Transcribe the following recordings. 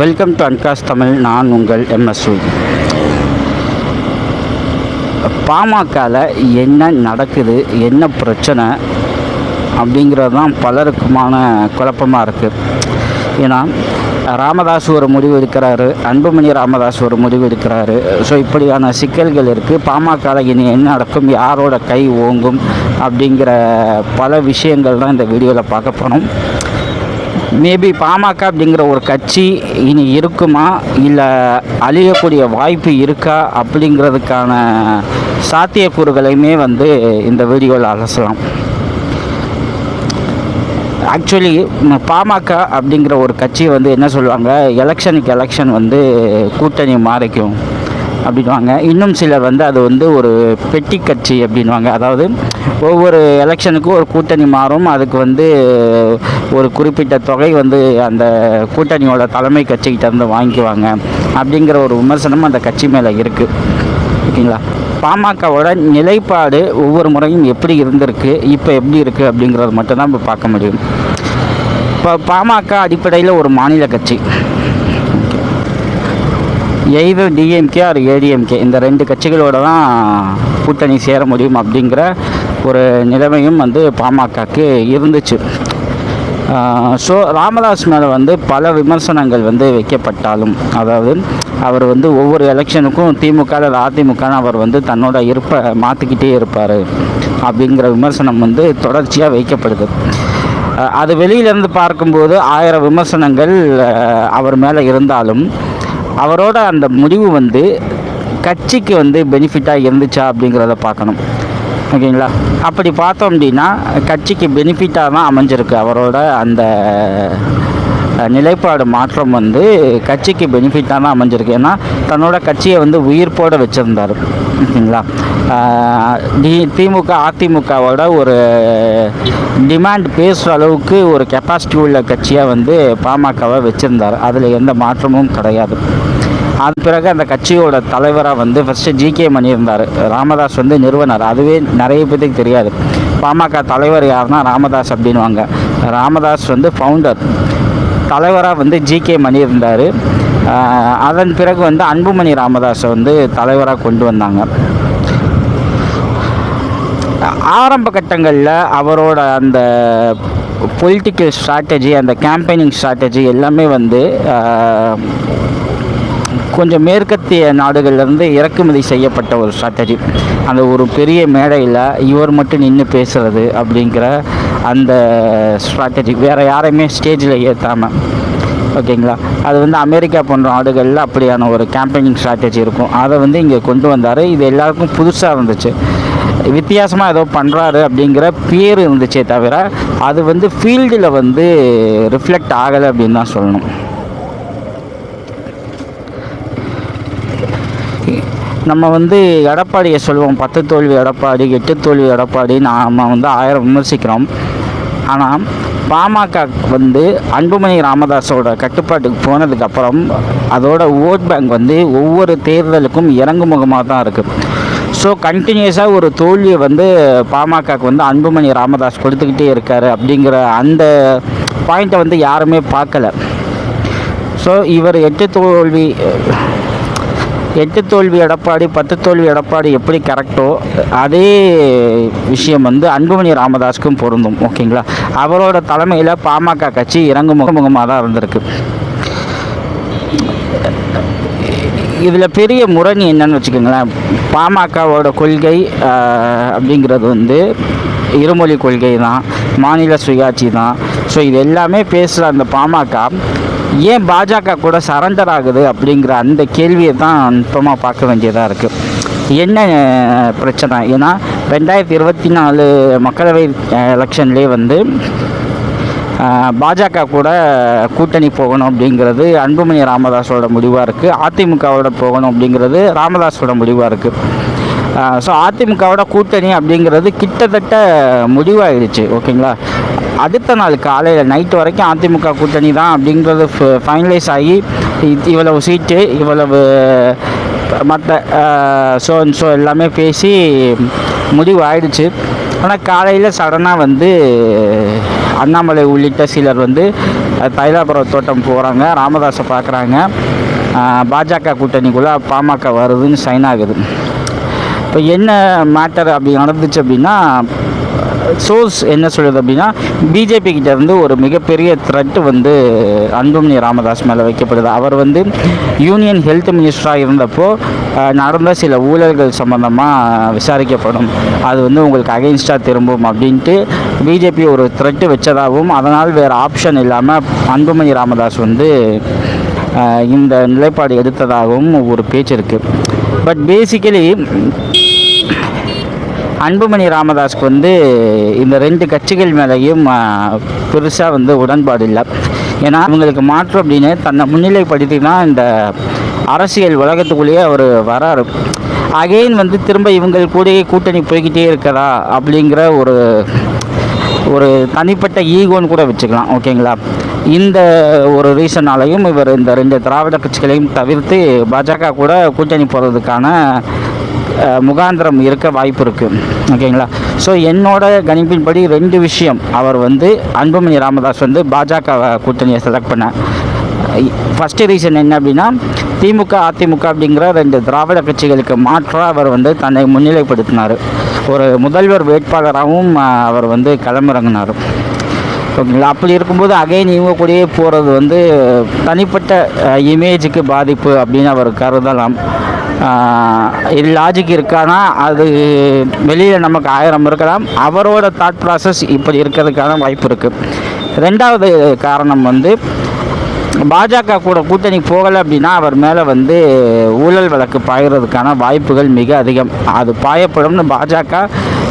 Welcome to அன்காஸ் Tamil நான் உங்கள் MSV பாமகவில் என்ன நடக்குது என்ன பிரச்சனை அப்படிங்கிறது தான் பலருக்குமான குழப்பமாக இருக்குது ஏன்னா ராமதாஸ் ஒரு முடிவு எடுக்கிறாரு அன்புமணி ராமதாஸ் ஒரு முடிவு எடுக்கிறாரு. ஸோ இப்படியான சிக்கல்கள் இருக்குது பாமகவில் இனி என்ன நடக்கும் யாரோட கை ஓங்கும் அப்படிங்கிற பல விஷயங்கள் தான் இந்த வீடியோவில் பார்க்க போனோம் மேபி பாமக அப்படிங்கிற ஒரு கட்சி இனி இருக்குமா? இல்லை அழியக்கூடிய வாய்ப்பு இருக்கா? அப்படிங்கிறதுக்கான சாத்தியக்கூறுகளையுமே வந்து இந்த வீடியோவில் அலசலாம். ஆக்சுவலி பாமக அப்படிங்கிற ஒரு கட்சி வந்து என்ன சொல்லுவாங்க? எலெக்ஷனுக்கு எலெக்ஷன் வந்து கூட்டணி மாறிக்கும். அப்படின்வாங்க இன்னும் சிலர் வந்து அது வந்து ஒரு பெட்டி கட்சி அப்படின்வாங்க அதாவது ஒவ்வொரு எலெக்ஷனுக்கும் ஒரு கூட்டணி மாறும். அதுக்கு வந்து ஒரு குறிப்பிட்ட தொகை வந்து அந்த கூட்டணியோட தலைமை கட்சிக்கிட்ட இருந்து வாங்கிக்குவாங்க. அப்படிங்கிற ஒரு விமர்சனம் அந்த கட்சி மேலே இருக்குது ஓகேங்களா? பாமகவோட நிலைப்பாடு ஒவ்வொரு முறையும் எப்படி இருந்திருக்கு இப்போ எப்படி இருக்குது அப்படிங்கிறது மட்டும்தான் இப்போ பார்க்க முடியும். இப்போ பாமக அடிப்படையில் ஒரு மாநில கட்சி. எய்தர் டிஎம்கே ஆர் ஏடிஎம்கே இந்த ரெண்டு கட்சிகளோட தான் கூட்டணி சேர முடியும் அப்படிங்கிற ஒரு நிலைமையும் வந்து பாமகக்கு இருந்துச்சு. ஸோ ராமதாஸ் மேலே வந்து பல விமர்சனங்கள் வந்து வைக்கப்பட்டாலும் அதாவது அவர் வந்து ஒவ்வொரு எலெக்ஷனுக்கும் திமுக அல்லது அதிமுகன்னு அவர் வந்து தன்னோட இருப்பை மாற்றிக்கிட்டே இருப்பார் அப்படிங்கிற விமர்சனம் வந்து தொடர்ச்சியாக வைக்கப்படுது. அது வெளியிலேருந்து பார்க்கும்போது ஆயிரம் விமர்சனங்கள் அவர் மேலே இருந்தாலும் அவரோட அந்த முடிவு வந்து கட்சிக்கு வந்து பெனிஃபிட்டாக இருந்துச்சா அப்படிங்கிறத பார்க்கணும். ஓகேங்களா? அப்படி பார்த்தோம் அப்படின்னா கட்சிக்கு பெனிஃபிட்டாக தான் அமைஞ்சிருக்கு அவரோட அந்த நிலைப்பாடு மாற்றம் வந்து கட்சிக்கு பெனிஃபிட்டாக தான் அமைஞ்சிருக்கு. ஏன்னா தன்னோட கட்சியை வந்து உயிர்ப்போட வச்சுருந்தார். ஓகேங்களா? டி திமுக அதிமுகவோட ஒரு டிமாண்ட் பேசுகிற அளவுக்கு ஒரு கெப்பாசிட்டி உள்ள கட்சியாக வந்து பாமகவை வச்சுருந்தார். அதில் எந்த மாற்றமும் கிடையாது. அது பிறகு அந்த கட்சியோட தலைவராக வந்து ஃபஸ்ட்டு ஜிகே மணி இருந்தார். ராமதாஸ் வந்து நிறுவனர். அதுவே நிறைய பேத்துக்கு தெரியாது. பாமக தலைவர் யாருன்னா ராமதாஸ் அப்படின்வாங்க ராமதாஸ் வந்து ஃபவுண்டர் தலைவராக வந்து ஜிகே மணி இருந்தார். அதன் பிறகு வந்து அன்புமணி ராமதாஸை வந்து தலைவராக கொண்டு வந்தாங்க. ஆரம்ப கட்டங்களில் அவரோட அந்த பொலிட்டிக்கல் ஸ்ட்ராட்டஜி அந்த கேம்பெயினிங் ஸ்ட்ராட்டஜி எல்லாமே வந்து கொஞ்சம் மேற்கத்திய நாடுகள்லேருந்து இறக்குமதி செய்யப்பட்ட ஒரு ஸ்ட்ராட்டஜி அந்த ஒரு பெரிய மேடையில் இவர் மட்டும் நின்று பேசுகிறது அப்படிங்கிற அந்த ஸ்ட்ராட்டஜி வேறு யாரையுமே ஸ்டேஜில் ஏற்றாமல் ஓகேங்களா அது வந்து அமெரிக்கா போன்ற நாடுகளில் அப்படியான ஒரு கேம்பெயினிங் ஸ்ட்ராட்டஜி இருக்கும். அதை வந்து இங்கே கொண்டு வந்தார். இது எல்லாருக்கும் புதுசாக இருந்துச்சு. வித்தியாசமாக ஏதோ பண்ணுறாரு அப்படிங்கிற பேர் இருந்துச்சே தவிர அது வந்து ஃபீல்டில் வந்து ரிஃப்ளெக்ட் ஆகலை அப்படின்னு தான் சொல்லணும். நம்ம வந்து எடப்பாடியை சொல்லுவோம். பத்து தோல்வி எடப்பாடி எட்டு தோல்வி எடப்பாடி நாம் வந்து ஆயிரம் விமர்சிக்கிறோம். ஆனால் பாமக வந்து அன்புமணி ராமதாஸோட கட்டுப்பாட்டுக்கு போனதுக்கப்புறம் அதோட ஓட் பேங்க் வந்து ஒவ்வொரு தேர்தலுக்கும் இறங்குமுகமாக தான் இருக்குது ஸோ கண்டினியூஸாக ஒரு தோல்வியை வந்து பாமகக்கு வந்து அன்புமணி ராமதாஸ் கொடுத்துக்கிட்டே இருக்காரு அப்படிங்கிற அந்த பாயிண்ட்டை வந்து யாருமே பார்க்கல. ஸோ இவர் எட்டு தோல்வி எட்டு தோல்வி எடப்பாடி பத்து தோல்வி எடப்பாடி எப்படி கரெக்டோ அதே விஷயம் வந்து அன்புமணி ராமதாஸ்க்கும் பொருந்தும் ஓகேங்களா? அவரோட தலைமையில் பாமக கட்சி இறங்கு முகமுகமாக தான் இருந்திருக்கு. இதில் பெரிய முரணி என்னன்னு வச்சுக்கோங்களேன். பாமகவோட கொள்கை அப்படிங்கிறது வந்து இருமொழி கொள்கை தான் மாநில சுயாட்சி தான். ஸோ இது எல்லாமே பேசுகிற அந்த பாமக ஏன் பாஜக கூட சரண்டர் ஆகுது அப்படிங்கிற அந்த கேள்வியை தான் நுட்பமாக பார்க்க வேண்டியதாக இருக்குது என்ன பிரச்சனை? ஏன்னா ரெண்டாயிரத்தி இருபத்தி நாலு மக்களவை எலெக்ஷன்லேயே வந்து பாஜக கூட கூட்டணி போகணும் அப்படிங்கிறது அன்புமணி ராமதாஸோட முடிவாக இருக்குது அதிமுகவோட போகணும் அப்படிங்கிறது ராமதாஸோட முடிவாக இருக்குது ஸோ அதிமுகவோட கூட்டணி அப்படிங்கிறது கிட்டத்தட்ட முடிவாயிடுச்சு. ஓகேங்களா? அடுத்த நாள் காலையில் நைட்டு வரைக்கும் அதிமுக கூட்டணி தான் அப்படிங்கிறது ஃபைனலைஸ் ஆகி இவ்வளவு சீட்டு இவ்வளவு மற்ற ஸோ அண்ட் ஷோ எல்லாமே பேசி முடிவு ஆயிடுச்சு. ஆனால் காலையில் சடனாக வந்து அண்ணாமலை உள்ளிட்ட சிலர் வந்து தைலாபுரம் தோட்டம் போகிறாங்க ராமதாஸை பார்க்குறாங்க. பாஜக கூட்டணிக்குள்ளே பாமக வருதுன்னு சைன் ஆகுது. இப்போ என்ன மேட்டர் அப்படி நடந்துச்சு அப்படின்னா சோர்ஸ் என்ன சொல்கிறது அப்படின்னா பிஜேபி கிட்ட இருந்து ஒரு மிகப்பெரிய த்ரெட் வந்து அன்புமணி ராமதாஸ் மேலே வைக்கப்படுது. அவர் வந்து யூனியன் ஹெல்த் மினிஸ்டராக இருந்தப்போ நடந்த சில ஊழல்கள் சம்மந்தமாக விசாரிக்கப்படும். அது வந்து உங்களுக்கு அகைன்ஸ்டாக திரும்பும் அப்படின்ட்டு பிஜேபி ஒரு த்ரெட்டு வச்சதாகவும் அதனால் வேறு ஆப்ஷன் இல்லாமல் அன்புமணி ராமதாஸ் வந்து இந்த நிலைப்பாடு எடுத்ததாகவும் ஒரு பேச்சு இருக்குது பட் பேசிக்கலி அன்புமணி ராமதாஸ்க்கு வந்து இந்த ரெண்டு கட்சிகள் மேலேயும் பெருசாக வந்து உடன்பாடு இல்லை. ஏன்னா அவங்களுக்கு மாற்று அப்படின்னு தன்னை முன்னிலைப்படுத்தி தான் இந்த அரசியல் உலகத்துக்குள்ளேயே அவர் வராரு. அகைன் வந்து திரும்ப இவங்கள் கூடயே கூட்டணி போய்கிட்டே இருக்கிறா அப்படிங்கிற ஒரு ஒரு தனிப்பட்ட ஈகோன்னு கூட வச்சுக்கலாம் ஓகேங்களா? இந்த ஒரு ரீசனாலையும் இவர் இந்த ரெண்டு திராவிட கட்சிகளையும் தவிர்த்து பாஜக கூட கூட்டணி போகிறதுக்கான முகாந்திரம் இருக்க வாய்ப்பு இருக்குது ஓகேங்களா? ஸோ என்னோட கணிப்பின்படி ரெண்டு விஷயம். அவர் வந்து அன்புமணி ராமதாஸ் வந்து பாஜக கூட்டணியை செலக்ட் பண்ண. ஃபஸ்ட்டு ரீசன் என்ன அப்படின்னா திமுக அதிமுக அப்படிங்கிற ரெண்டு திராவிட கட்சிகளுக்கு மாற்றாக அவர் வந்து தன்னை முன்னிலைப்படுத்தினார். ஒரு முதல்வர் வேட்பாளராகவும் அவர் வந்து களமிறங்கினார். ஓகேங்களா? அப்படி இருக்கும்போது அகைன் இவங்க கூடயே போகிறது வந்து தனிப்பட்ட இமேஜுக்கு பாதிப்பு அப்படின்னு அவர் கருதலாம். இது லாஜிக் இருக்கானா? அது வெளியில் நமக்கு ஆயிரம் இருக்கலாம். அவரோட தாட் ப்ராசஸ் இப்படி இருக்கிறதுக்கான வாய்ப்பு இருக்குது ரெண்டாவது காரணம் வந்து பாஜக கூட கூட்டணி போகலை அப்படின்னா அவர் மேலே வந்து ஊழல் வழக்கு பாய்கிறதுக்கான வாய்ப்புகள் மிக அதிகம். அது பாயப்படும்னு பாஜக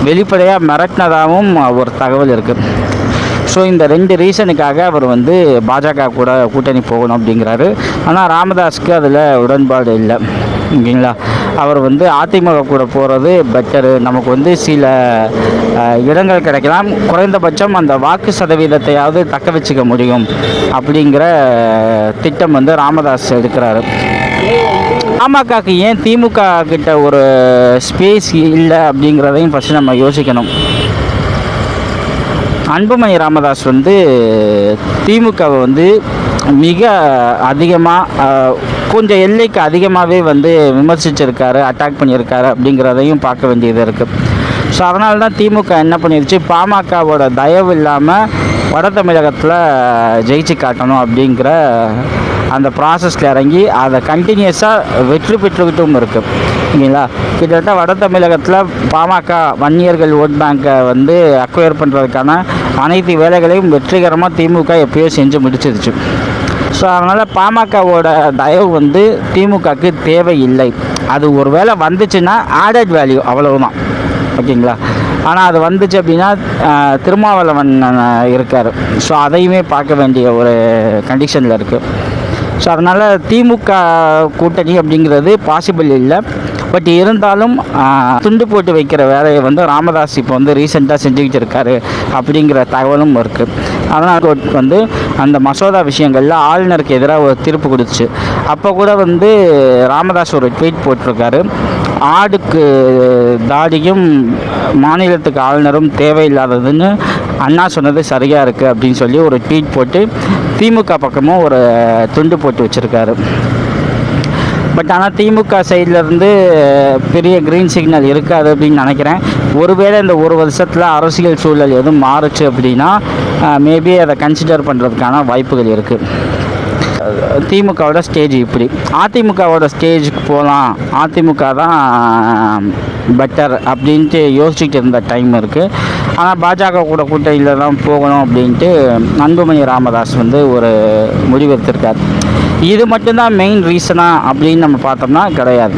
வெளிப்படையாக மிரட்டினதாகவும் ஒரு தகவல் இருக்குது ஸோ இந்த ரெண்டு ரீசனுக்காக அவர் வந்து பாஜக கூட கூட்டணி போகணும் அப்படிங்கிறாரு. ஆனால் ராமதாஸ்க்கு அதில் உடன்பாடு இல்லை. ஓகேங்களா அவர் வந்து அதிமுக கூட போகிறது பெட்டரு நமக்கு வந்து சில இடங்கள் கிடைக்கலாம். குறைந்தபட்சம் அந்த வாக்கு சதவீதத்தையாவது தக்க வச்சுக்க முடியும் அப்படிங்கிற திட்டம் வந்து ராமதாஸ் எடுக்கிறாரு. பாமகக்கு ஏன் திமுக கிட்ட ஒரு ஸ்பேஸ் இல்லை அப்படிங்கிறதையும் ஃபஸ்ட்டு நம்ம யோசிக்கணும். அன்புமணி ராமதாஸ் வந்து திமுகவை வந்து மிக அதிகமாக கொஞ்சம் எல்லைக்கு அதிகமாகவே வந்து விமர்சிச்சிருக்காரு அட்டாக் பண்ணியிருக்காரு அப்படிங்கிறதையும் பார்க்க வேண்டியது இருக்குது ஸோ அதனால தான் திமுக என்ன பண்ணிருச்சு? பாமகவோட தயவு இல்லாமல் வட தமிழகத்தில் ஜெயிச்சு காட்டணும் அப்படிங்கிற அந்த ப்ராசஸில் இறங்கி அதை கண்டினியூஸாக வெற்றி பெற்றுக்கிட்டும் இருக்குது ஓகேங்களா கிட்டத்தட்ட வட தமிழகத்தில் பாமக வன்னியர்கள் ஓட் பேங்கை வந்து அக்வயர் பண்ணுறதுக்கான அனைத்து வேலைகளையும் வெற்றிகரமாக திமுக எப்பயோ செஞ்சு முடிச்சிருச்சு. ஸோ அதனால் பாமகவோட தயவு வந்து திமுகவுக்கு தேவையில்லை. அது ஒரு வேளை வந்துச்சுன்னா ஆடட் வேல்யூ அவ்வளவுதான். ஓகேங்களா? ஆனால் அது வந்துச்சு அப்படின்னா திருமாவளவன் இருக்கார். ஸோ அதையுமே பார்க்க வேண்டிய ஒரு கண்டிஷனில் இருக்குது ஸோ அதனால் திமுக கூட்டணி அப்படிங்கிறது பாசிபிள் இல்லை. பட் இருந்தாலும் துண்டு போட்டு வைக்கிற வேலையை வந்து ராமதாஸ் இப்போ வந்து ரீசெண்டாக செஞ்சுக்கிட்டு இருக்காரு அப்படிங்கிற தகவலும் இருக்குது அதனால் கோர்ட் வந்து அந்த மசோதா விஷயங்களில் ஆளுநருக்கு எதிராக ஒரு தீர்ப்பு கொடுத்துச்சு. அப்போ கூட வந்து ராமதாஸ் ஒரு ட்வீட் போட்டிருக்காரு. ஆடுக்கு தாடியும் மாநிலத்துக்கு ஆளுநரும் தேவையில்லாததுன்னு அண்ணா சொன்னது சரியாக இருக்குது அப்படின்னு சொல்லி ஒரு ட்வீட் போட்டு திமுக பக்கமும் ஒரு துண்டு போட்டு வச்சுருக்காரு. பட் ஆனால் திமுக சைட்லேருந்து பெரிய க்ரீன் சிக்னல் இருக்காது அப்படின்னு நினைக்கிறேன். ஒருவேளை இந்த ஒரு வருஷத்தில் அரசியல் சூழல் எதுவும் மாறுச்சு அப்படின்னா மேபி அதை கன்சிடர் பண்ணுறதுக்கான வாய்ப்புகள் இருக்குது திமுகவோட ஸ்டேஜ் இப்படி. அதிமுகவோட ஸ்டேஜுக்கு போகலாம் அதிமுக தான் பெட்டர் அப்படின்ட்டு யோசிச்சுட்டு இருந்த டைம் இருக்குது ஆனால் பாஜக கூட கூட்டணியில் தான் போகணும் அப்படின்ட்டு அன்புமணி ராமதாஸ் வந்து ஒரு முடிவெடுத்திருக்கார் இது மட்டும்தான் மெயின் ரீசனா அப்படின்னு நம்ம பார்த்தோம்னா கிடையாது.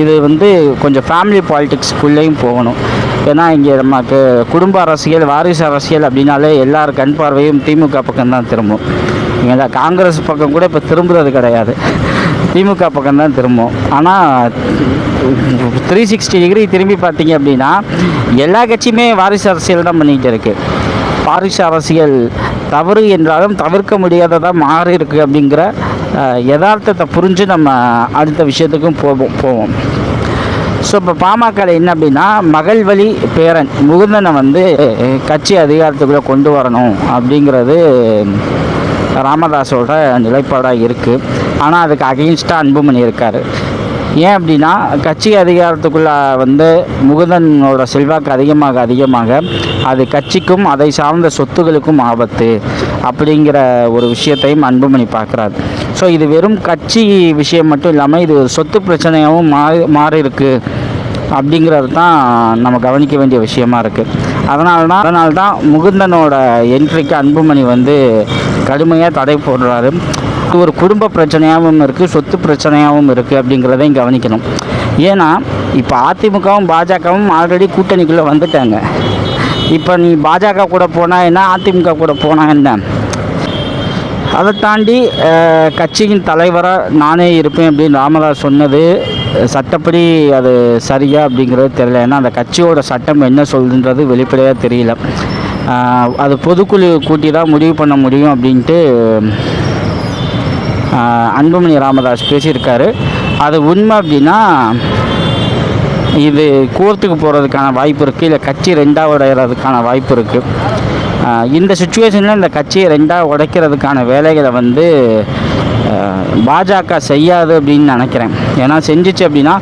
இது வந்து கொஞ்சம் ஃபேமிலி பாலிட்டிக்ஸ்குள்ளேயும் போகணும். ஏன்னா இங்கே நமக்கு குடும்ப அரசியல் வாரிசு அரசியல் அப்படின்னாலே எல்லார் கண் பார்வையும் திமுக பக்கம் தான் திரும்பும். இங்கே காங்கிரஸ் பக்கம் கூட இப்போ திரும்புறது கிடையாது. திமுக பக்கம் தான் திரும்பும். ஆனால் த்ரீ சிக்ஸ்டி டிகிரி திரும்பி பார்த்தீங்க அப்படின்னா எல்லா கட்சியுமே வாரிசு அரசியல் தான் பண்ணிகிட்டு இருக்கு. வாரிசு அரசியல் தவறு என்றாலும் தவிர்க்க முடியாததாக மாறி இருக்குது அப்படிங்கிற யதார்த்தத்தை புரிஞ்சு நம்ம அடுத்த விஷயத்துக்கும் போவோம் போவோம். ஸோ இப்போ பாமகவில் என்ன அப்படின்னா மகள் வழி பேரன் முகுந்தனை வந்து கட்சி அதிகாரத்துக்குள்ளே கொண்டு வரணும் அப்படிங்கிறது ராமதாஸோட நிலைப்பாடாக இருக்குது ஆனால் அதுக்கு அகெயின்ஸ்டாக அன்புமணி இருக்கார். ஏன் அப்படின்னா கட்சி அதிகாரத்துக்குள்ளே வந்து முகுதனோட செல்வாக்கு அதிகமாக அதிகமாக அது கட்சிக்கும் அதை சார்ந்த சொத்துகளுக்கும் ஆபத்து அப்படிங்கிற ஒரு விஷயத்தையும் அன்புமணி பார்க்குறாரு. ஸோ இது வெறும் கட்சி விஷயம் மட்டும் இல்லாமல் இது ஒரு சொத்து பிரச்சனையாகவும் மாறி மாறி இருக்கு அப்படிங்கிறது தான் நம்ம கவனிக்க வேண்டிய விஷயமா இருக்குது அதனால தான் அதனால தான் முகுந்தனோட என்ட்ரிக்கு அன்புமணி வந்து கடுமையாக தடை போடுறாரு. இது ஒரு குடும்ப பிரச்சனையாகவும் இருக்குது சொத்து பிரச்சனையாகவும் இருக்குது அப்படிங்கிறதையும் கவனிக்கணும். ஏன்னா இப்போ அதிமுகவும் பாஜகவும் ஆல்ரெடி கூட்டணிக்குள்ளே வந்துட்டாங்க. இப்போ நீ பாஜக கூட போனால் என்ன அதிமுக கூட போனால் என்ன? அதை தாண்டி கட்சியின் தலைவராக நானே இருப்பேன் அப்படின்னு ராமதாஸ் சொன்னது சட்டப்படி அது சரியா அப்படிங்கிறது தெரியல. ஏன்னா அந்த கட்சியோட சட்டம் என்ன சொல்லுன்றது வெளிப்படையாக தெரியல. அது பொதுக்குழு கூட்டி தான் முடிவு பண்ண முடியும் அப்படின்ட்டு அன்புமணி ராமதாஸ் பேசியிருக்காரு. அது உண்மை அப்படின்னா இது கோர்ட்டுக்கு போகிறதுக்கான வாய்ப்பு இருக்குது இல்லை கட்சி ரெண்டாக உடையிறதுக்கான வாய்ப்பு இருக்குது இந்த சுச்சுவேஷனில் இந்த கட்சியை ரெண்டாக உடைக்கிறதுக்கான வேலைகளை வந்து பாஜக செய்யாது அப்படின்னு நினைக்கிறேன். ஏன்னா செஞ்சிச்சு அப்படின்னா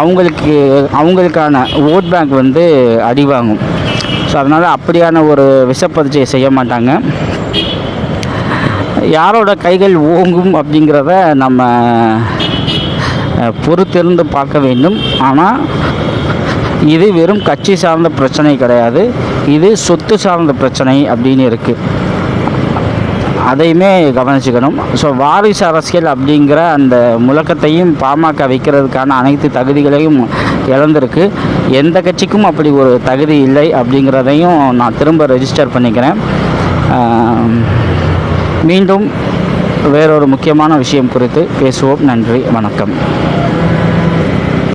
அவங்களுக்கு அவங்களுக்கான ஓட் பேங்க் வந்து அடிவாங்கும் ஸோ அதனால் அப்படியான ஒரு விஷப்பதிச்சையை செய்ய மாட்டாங்க. யாரோட கைகள் ஓங்கும் அப்படிங்கிறத நம்ம பொறுத்திருந்து பார்க்க வேண்டும். ஆனால் இது வெறும் கட்சி சார்ந்த பிரச்சனை கிடையாது. இது சொத்து சார்ந்த பிரச்சனை அப்படின்னு இருக்குது அதையுமே கவனிச்சுக்கணும். ஸோ வாரிசு அரசியல் அப்படிங்கிற அந்த முழக்கத்தையும் பாமக வைக்கிறதுக்கான அனைத்து தகுதிகளையும் இழந்திருக்கு. எந்த கட்சிக்கும் அப்படி ஒரு தகுதி இல்லை அப்படிங்கிறதையும் நான் திரும்ப ரெஜிஸ்டர் பண்ணிக்கிறேன். மீண்டும் வேறொரு முக்கியமான விஷயம் குறித்து பேசுவோம். நன்றி வணக்கம்.